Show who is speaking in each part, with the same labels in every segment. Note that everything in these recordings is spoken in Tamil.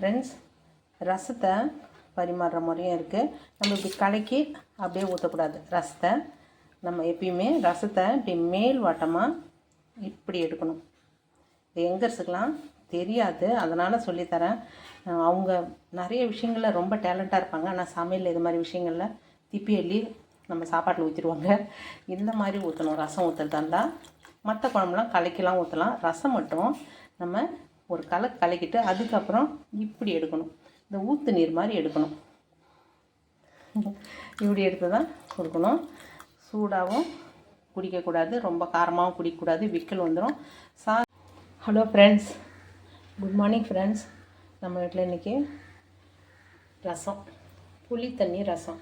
Speaker 1: ஃப்ரெண்ட்ஸ் ரசத்தை பரிமாறுற முறையும் இருக்குது நம்ம இப்படி கலக்கி அப்படியே ஊற்றக்கூடாது ரசத்தை நம்ம எப்பயுமே ரசத்தை இப்படி மேல் வட்டமாக இப்படி எடுக்கணும். இது எங்கர்ஸுக்கெலாம் தெரியாது. அதனால் சொல்லித்தரேன். அவங்க நிறைய விஷயங்களில் ரொம்ப டேலண்ட்டாக இருப்பாங்க. ஆனால் சமையல் இது மாதிரி விஷயங்களில் திப்பி அள்ளி நம்ம சாப்பாட்டில் ஊற்றிடுவாங்க இந்த மாதிரி ஊற்றணும் ரசம் ஊற்றுறதா இருந்தால் மற்ற குழம்புலாம் கலக்கிலாம் ஊற்றலாம் ரசம் மட்டும் நம்ம ஒரு கலை கலக்கிட்டு அதுக்கப்புறம் இப்படி எடுக்கணும். இந்த ஊற்று நீர் மாதிரி எடுக்கணும். இப்படி எடுத்து தான் கொடுக்கணும். சூடாகவும் குடிக்கக்கூடாது ரொம்ப காரமாகவும் குடிக்கக்கூடாது விக்கல் வந்துடும் சா hello friends good morning friends நம்ம வீட்டில் இன்றைக்கி ரசம் புளி தண்ணி ரசம்.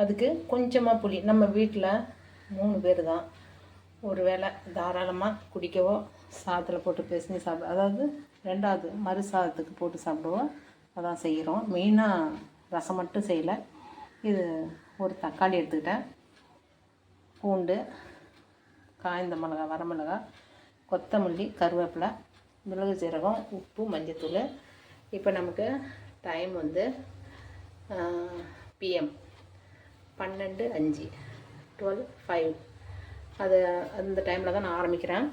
Speaker 1: அதுக்கு கொஞ்சமாக புளி. நம்ம வீட்டில் மூணு பேர் தான். ஒரு வேளை தாராளமாக குடிக்கவோ சாதத்தில் போட்டு பேசி சாப்பிட அதாவது ரெண்டாவது மறு சாதத்துக்கு போட்டு சாப்பிடுவோம். அதான் செய்கிறோம் மெயினாக ரசம் மட்டும் செய்யலை. இது ஒரு தக்காளி எடுத்துக்கிட்டேன். பூண்டு காய்ந்த மிளகா வரமிளகா கொத்தமல்லி கருவேப்பிலை மிளகு சீரகம் உப்பு மஞ்சத்தூள். இப்போ நமக்கு டைம் வந்து பிஎம் பன்னெண்டு அஞ்சு டுவெல் ஃபைவ் அது அந்த டைமில் தான் நான் ஆரம்பிக்கிறேன்.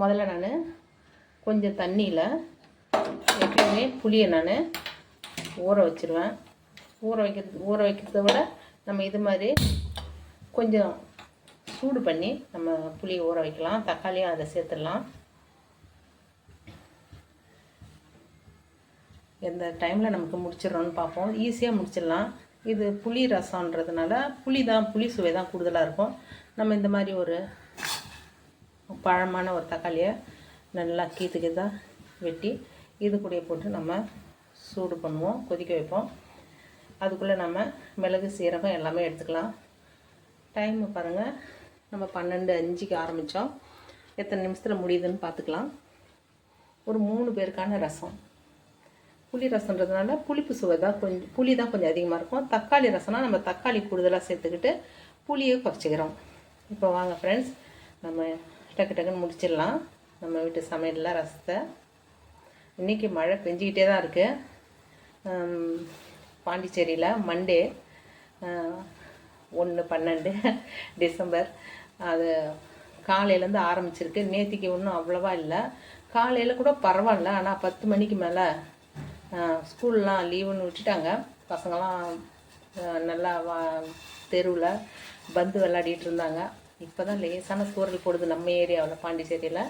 Speaker 1: முதல்ல நான் கொஞ்சம் தண்ணியில் எப்பயுமே புளியை நான் ஊற வச்சிருவேன். ஊற வைக்கிறது ஊற வைக்கிறத விட நம்ம இது மாதிரி கொஞ்சம் சூடு பண்ணி நம்ம புளியை ஊற வைக்கலாம். தக்காளியும் அதை சேர்த்துடலாம். எந்த டைமில் நமக்கு முடிச்சிடணும்னு பார்ப்போம். ஈஸியாக முடிச்சிடலாம். இது புளி ரசம்ன்றதுனால புளி தான் புளி சுவை தான் கூடுதலாக இருக்கும். நம்ம இந்த மாதிரி ஒரு பழமான ஒரு தக்காளியை நல்லா கீத்து கீத்தாக வெட்டி இது கூடயே போட்டு நம்ம சூடு பண்ணுவோம் கொதிக்க வைப்போம். அதுக்குள்ளே நம்ம மிளகு சீரகம் எல்லாமே எடுத்துக்கலாம். டைம் பாருங்கள் நம்ம பன்னெண்டு அஞ்சுக்கு ஆரம்பித்தோம் எத்தனை நிமிஷத்தில் முடியுதுன்னு பார்த்துக்கலாம். ஒரு மூணு பேருக்கான ரசம். புளி ரசம்ன்றதுனால புளிப்பு சுவை தான் கொஞ்சம் புளி தான் கொஞ்சம் அதிகமாக இருக்கும். தக்காளி ரசம்னா நம்ம தக்காளி கூடுதலாக சேர்த்துக்கிட்டு புளியை குறைச்சிக்கிறோம். இப்போ வாங்க ஃப்ரெண்ட்ஸ் நம்ம டக்கு டக்குன்னு முடிச்சிடலாம். நம்ம வீட்டு சமையலில் ரசத்தை. இன்றைக்கி மழை பெஞ்சிக்கிட்டே தான் இருக்குது பாண்டிச்சேரியில் மண்டே ஒன்று பன்னெண்டு டிசம்பர். அது காலையிலேருந்து ஆரம்பிச்சிருக்கு. நேத்திக்கு ஒன்றும் அவ்வளோவா இல்லை. காலையில் கூட பரவாயில்ல. ஆனால் பத்து மணிக்கு மேலே ஸ்கூல்லாம் லீவுன்னு விட்டுட்டாங்க. பசங்களாம் நல்லா வா தெருவில் பந்து விளையாடிட்டு இருந்தாங்க. இப்போ தான் லேசான சூழல் போடுது நம்ம ஏரியாவில் பாண்டிச்சேரியில்.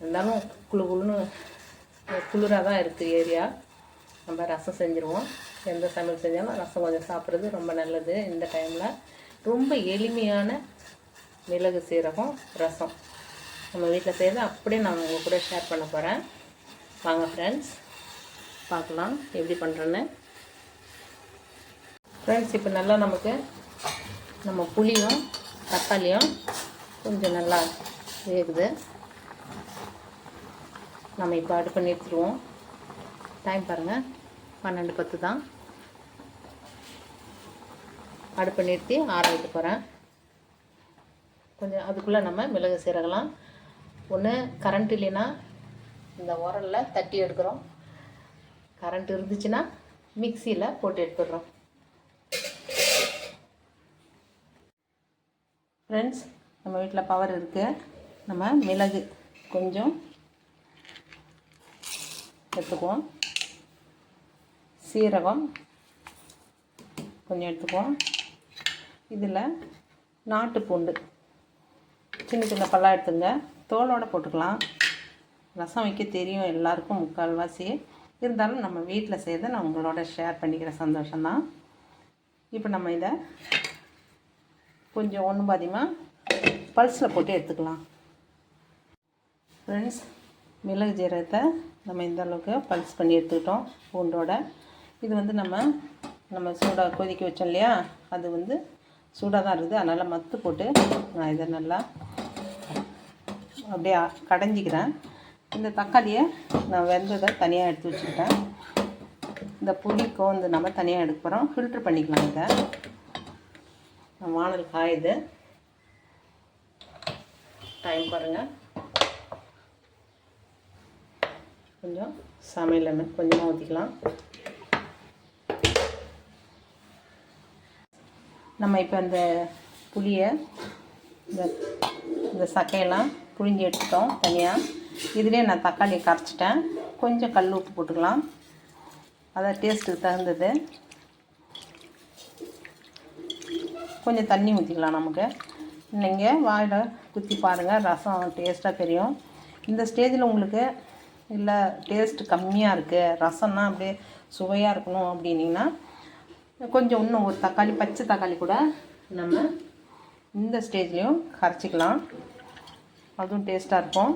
Speaker 1: இருந்தாலும் குளு குளுன்னு குளிராக தான் இருக்குது ஏரியா. நம்ம ரசம் செஞ்சுருவோம். எந்த சமையல் செஞ்சாலும் ரசம் கொஞ்சம் சாப்பிட்றது ரொம்ப நல்லது இந்த டைமில் ரொம்ப எளிமையான மிளகு சீரகம் ரசம். நம்ம வீட்டில் செய்கிறது அப்படியே நான் உங்கள் கூட ஷேர் பண்ண போகிறேன் வாங்க ஃப்ரெண்ட்ஸ் பார்க்கலாம் எப்படி பண்ணுறேன்னு ஃப்ரெண்ட்ஸ் இப்போ நல்லா நமக்கு நம்ம புளியும் தக்காளியும் கொஞ்சம் நல்லா வேகுது. நம்ம இப்போ அடுப்பு நிறுத்திடுவோம் டைம் பாருங்கள் பன்னெண்டு பத்து தான். அடுப்பை நிறுத்தி ஆற வைக்க போகிறேன் கொஞ்சம் அதுக்குள்ளே நம்ம மிளகு சீரகலாம். ஒன்று கரண்ட் இல்லைன்னா இந்த உரலில் தட்டி எடுக்கிறோம். கரண்ட் இருந்துச்சுன்னா மிக்சியில் போட்டு எடுத்துடுறோம். ஃப்ரெண்ட்ஸ் நம்ம வீட்டில் பவர் இருக்குது நம்ம மிளகு கொஞ்சம் எடுத்துக்குவோம். சீரகம் கொஞ்சம் எடுத்துக்குவோம். இதில் நாட்டு பூண்டு சின்ன சின்ன பல்லாக எடுத்துங்க. தோலோடு போட்டுக்கலாம். ரசம் வைக்க தெரியும் எல்லாருக்கும் முக்கால்வாசி. இருந்தாலும் நம்ம வீட்டில் செய்கிறத நான் உங்களோட ஷேர் பண்ணிக்கிற சந்தோஷம்தான். இப்போ நம்ம இதை கொஞ்சம் ஒன்று பாதியமாக பல்ஸில் போட்டு எடுத்துக்கலாம். ஃப்ரெண்ட்ஸ் மிளகு ஜீரகத்தை நம்ம இந்த அளவுக்கு பல்ஸ் பண்ணி எடுத்துக்கிட்டோம் பூண்டோட. இது வந்து நம்ம நம்ம சூடாக கொதிக்க வச்சோம் இல்லையா? அது வந்து சூடாக தான் இருக்குது. அதனால் மத்து போட்டு நான் இதை நல்லா அப்படியே கடைஞ்சிக்கிறேன். இந்த தக்காளியை நான் வெந்ததை தனியாக எடுத்து வச்சுக்கிட்டேன். இந்த புளிக்கும் வந்து நம்ம தனியாக எடுக்க போகிறோம் ஃபில்ட்ரு பண்ணிக்கலாம் இதை. வானல் காயுது. டைம் பாருங்கள் கொஞ்சம் சமையல் எண்ணெய் கொஞ்சமாக ஊற்றிக்கலாம் நம்ம இப்போ இந்த புளியை இந்த இந்த சக்கையெல்லாம் புழிஞ்சு எடுத்துட்டோம் தனியாக இதுலேயே நான் தக்காளியை கரைச்சிட்டேன். கொஞ்சம் கல் உப்பு போட்டுக்கலாம். அதான் டேஸ்ட்டுக்கு தகுந்தது. கொஞ்சம் தண்ணி ஊற்றிக்கலாம் நமக்கு. நீங்கள் வாயில் குத்தி பாருங்கள் ரசம் டேஸ்ட்டாக தெரியும். இந்த ஸ்டேஜில் உங்களுக்கு இல்லை டேஸ்ட் கம்மியாக இருக்குது ரசம்னா அப்படியே சுவையாக இருக்கணும் அப்படின்னிங்கன்னா கொஞ்சம் இன்னும் ஒரு தக்காளி பச்சை தக்காளி கூட நம்ம இந்த ஸ்டேஜ்லேயும் கரைச்சிக்கலாம். அதுவும் டேஸ்ட்டாக இருக்கும்.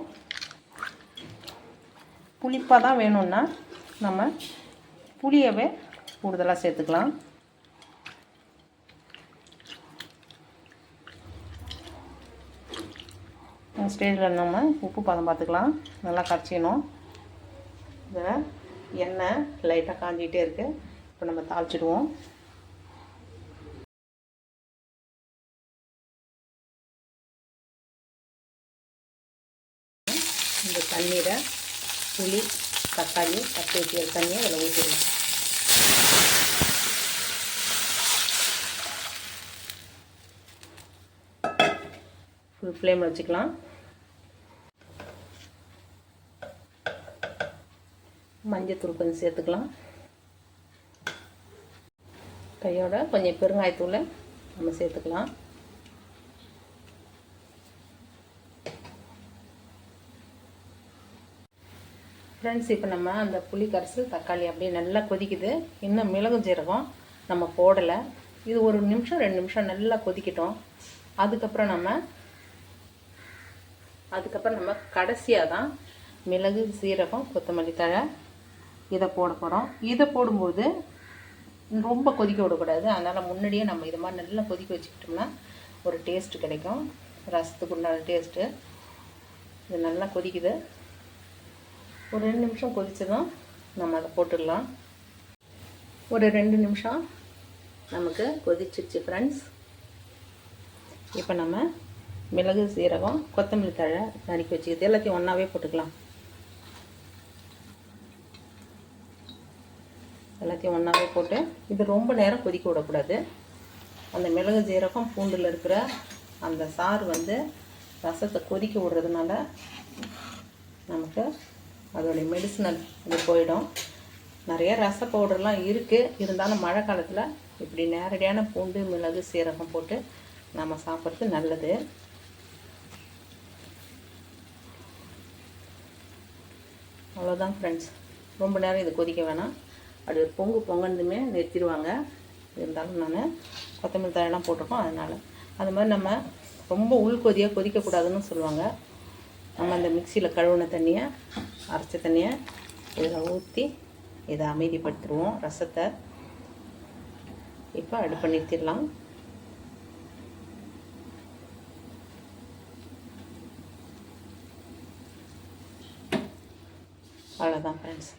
Speaker 1: புளிப்பாக தான் வேணும்னா நம்ம புளியவே கூடுதலாக சேர்த்துக்கலாம். ஸ்டேஜில் நம்ம உப்பு பதம் பார்த்துக்கலாம். நல்லா கரைச்சிக்கணும். இதில் எண்ணெய் லைட்டாக காஞ்சிக்கிட்டே இருக்குது இப்போ நம்ம தாளிச்சிடுவோம். இந்த தண்ணீரை புளி தக்காளி தட்டி வச்சுக்கிற தண்ணியை அதில் ஊற்றிடுவோம் ஃபுல் ஃப்ளேம் வச்சுக்கலாம். மஞ்சத்தூள் கொஞ்சம் சேர்த்துக்கலாம். கையோட கொஞ்சம் பெருங்காயத்தூளை நம்ம சேர்த்துக்கலாம். ஃப்ரெண்ட்ஸ் இப்போ நம்ம அந்த புளி கரைசல் தக்காளி அப்படியே நல்லா கொதிக்குது. இன்னும் மிளகு ஜீரகம் நம்ம போடலை. இது ஒரு நிமிஷம் ரெண்டு நிமிஷம் நல்லா கொதிக்கட்டும். அதுக்கப்புறம் நம்ம அதுக்கப்புறம் நம்ம கடைசியாக தான் மிளகு சீரகம் கொத்தமல்லி தழை இதை போட போகிறோம் இதை போடும்போது ரொம்ப கொதிக்க விடக்கூடாது. அதனால் முன்னாடியே நம்ம இது மாதிரி நல்லா கொதிக்க வச்சுக்கிட்டோம்னா ஒரு டேஸ்ட்டு கிடைக்கும். ரசத்துக்கு உண்டான டேஸ்ட்டு இது நல்லா கொதிக்குது. ஒரு ரெண்டு நிமிஷம் கொதிச்சதும் நம்ம அதை போட்டுடலாம். ஒரு ரெண்டு நிமிஷம் நமக்கு கொதிச்சிருச்சு ஃப்ரெண்ட்ஸ் இப்போ நம்ம மிளகு சீரகம் கொத்தமல்லி தழை நறுக்கி வச்சுக்கிறது எல்லாத்தையும் ஒன்றாவே போட்டுக்கலாம். எல்லாத்தையும் ஒன்றாவே போட்டு இது ரொம்ப நேரம் கொதிக்க விடக்கூடாது. அந்த மிளகு ஜீரகம் பூண்டில் இருக்கிற அந்த சாறு வந்து ரசத்தை கொதிக்க விடுறதுனால நமக்கு அதோடைய மெடிசினல் இது போயிடும். நிறைய ரச பவுடர்லாம் இருக்குது இருந்தாலும் மழை காலத்தில் இப்படி நேரடியான பூண்டு மிளகு சீரகம் போட்டு நம்ம சாப்பிட்றது நல்லது. அவ்வளோதான் ஃப்ரெண்ட்ஸ் ரொம்ப நேரம் இது கொதிக்க வேணாம். அப்படி ஒரு பொங்கு பொங்கனதுமே நிறுத்திடுவாங்க. இருந்தாலும் நான் கொத்தமல்லி தழையெல்லாம் போட்டிருக்கோம் அதனால். அது மாதிரி நம்ம ரொம்ப உள்கொதியாக கொதிக்கக்கூடாதுன்னு சொல்லுவாங்க. நம்ம அந்த மிக்சியில் கழுவுன தண்ணியை அரைச்ச தண்ணியை இதில் ஊற்றி இதை அமைதிப்படுத்திடுவோம். ரசத்தை இப்போ அடுப்பை நிறுத்திடலாம். அவ்வளோதான் ஃப்ரெண்ட்ஸ்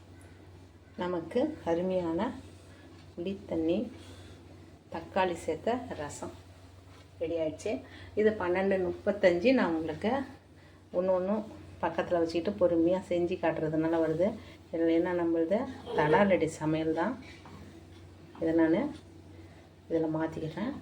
Speaker 1: நமக்கு அருமையான புளித்தண்ணி தக்காளி சேர்த்த ரசம் ரெடி ஆயிடுச்சு. இது பன்னெண்டு முப்பத்தஞ்சு நான் உங்களுக்கு ஒன்று ஒன்றும் பக்கத்தில் வச்சுக்கிட்டு பொறுமையாக செஞ்சு காட்டுறதுனால வருது. இதில் என்ன நம்மளது? தடாலடி சமையல் தான். இதை நான் இதில் மாற்றிக்கிறேன்